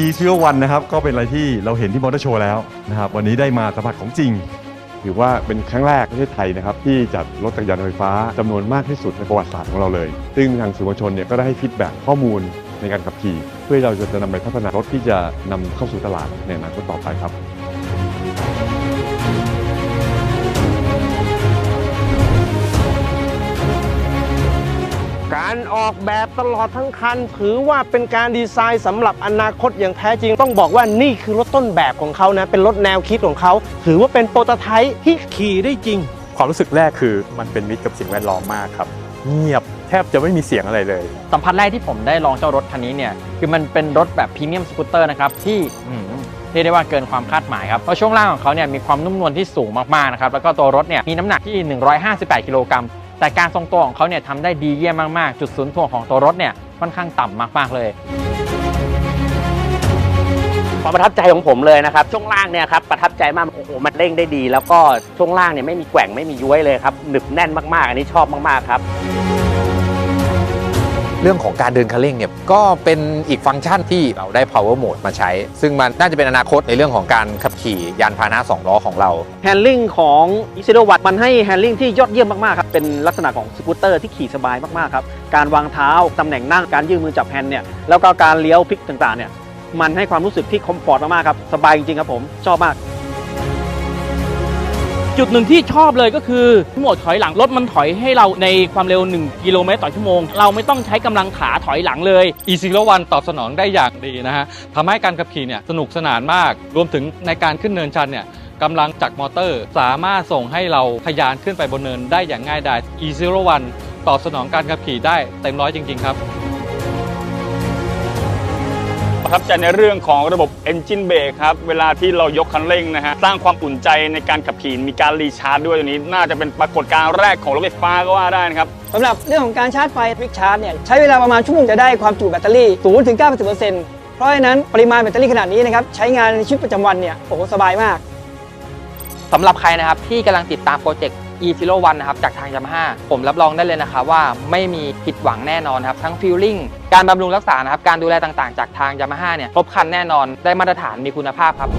E 0 1นะครับก็เป็นอะไรที่เราเห็นที่มอเตอร์โชว์แล้วนะครับวันนี้ได้มาสัมผัสของจริง ถือว่าเป็นครั้งแรกประเทศไทยนะครับที่จัดรถจักรยานไฟฟ้าจำนวนมากที่สุดในประวัติศาสตร์ของเราเลย ซึ่งทางสื่อมวลชนเนี่ยก็ได้ให้ฟีดแบ็กข้อมูลในการขับขี่ เพื่อเราจะนำไปพัฒนารถที่จะนำเข้าสู่ตลาดในอนาคตต่อไปครับ การออกแบบตลอดทั้งคัน ถือว่าเป็นการดีไซน์สำหรับอนาคตอย่างแท้จริง ต้องบอกว่านี่คือรถต้นแบบของเขานะ เป็นรถแนวคิดของเขา ถือว่าเป็นโปรโตไทป์ที่ขี่ได้จริง ความรู้สึกแรกคือมันเป็นมิตรกับสิ่งแวดล้อมมากครับ เงียบแทบจะไม่มีเสียงอะไรเลย สัมผัสแรกที่ผมได้ลองเจ้ารถคันนี้เนี่ยคือมันเป็นรถแบบพรีเมียมสกูตเตอร์นะครับที่อืมเรียกได้ว่าเกินความคาดหมายครับเพราะช่วงล่างของเขาเนี่ยมีความนุ่มนวลที่สูงมากๆนะครับแล้วก็ตัวรถเนี่ยมีน้ำหนักที่ 158 กิโลกรัม แต่การทรงตัวของเขาเนี่ยทำได้ดีเยี่ยมมากๆ จุดศูนย์ถ่วงของตัวรถเนี่ยค่อนข้างต่ำมากๆเลย ความประทับใจของผมเลยนะครับ ช่วงล่างเนี่ยครับประทับใจมากโอ้โหมันเร่งได้ดี แล้วก็ช่วงล่างเนี่ยไม่มีแกว่งไม่มีย้วยเลยครับหนึบแน่นมากๆ อันนี้ชอบมากๆครับ เรื่องของการเดินคันเร่งเนี่ยก็เป็นอีกฟังก์ชันที่เราได้ power mode มาใช้ ซึ่งมันน่าจะเป็นอนาคตในเรื่องของการขับขี่ยานพาหนะ2ล้อของเราแฮนลิ่งของอิซิโ w วัตมันให้แฮนลิ่งที่ยอดเยี่ยมมากๆครับเป็นลักษณะของสกูตเตอร์ที่ขี่สบายมากๆครับการวางเท้าตำแหน่งนั่งการยื่นมือจับแฮนด์เนี่ยแล้วก็การเลี้ยวพลิกต่างๆเนี่ยมันให้ความรู้สึกที่คอมฟอร์ตมากๆครับสบายจริงๆครับผมชอบมาก จุดหนึ่งที่ชอบเลยก็คือโหมดถอยหลังรถมันถอยให้เราในความเร็ว 1 กิโลเมตรต่อชั่วโมง เราไม่ต้องใช้กำลังขาถอยหลังเลย e 0 1ตอบสนองได้อย่างดีนะฮะทำให้การขับขี่เนี่ยสนุกสนานมาก รวมถึงในการขึ้นเนินชันเนี่ยกำลังจากมอเตอร์ สามารถส่งให้เราทะยานขึ้นไปบนเนินได้อย่างง่ายดาย e 0 1ตอบสนองการขับขี่ได้เต็มร้อยจริง ๆ ครับ ทับใจในเรื่องของระบบ Engine Brake ครับ เวลาที่เรายกคันเร่งนะฮะ สร้างความอุ่นใจในการขับขี่มีการรีชาร์จด้วยตัวนี้ น่าจะเป็นปรากฏการณ์แรกของรถไฟฟ้าก็ว่าได้นะครับสำหรับเรื่องของการชาร์จไฟวิกชาร์จเนี่ยใช้เวลาประมาณชั่วโมงจะได้ความจุแบตเตอรี่0ถึง 90%เพราะฉะนั้นปริมาณแบตเตอรี่ขนาดนี้นะครับใช้งานในชีวิตประจำวันเนี่ยโอ้โหสบายมากสำหรับใครนะครับที่กำลังติดตามโปรเจกต์ e ชิลโววันะครับจากทางยามาฮ่าผมรับรองได้เลยนะครับว่าไม่มีผิดหวังแน่นอนครับทั้งฟิลลิ่งการบำรุงรักษานะครับการดูแลต่างๆ จากทางยามาฮ่าเนี่ยครบคันแน่นอนได้มาตรฐานมีคุณภาพครับ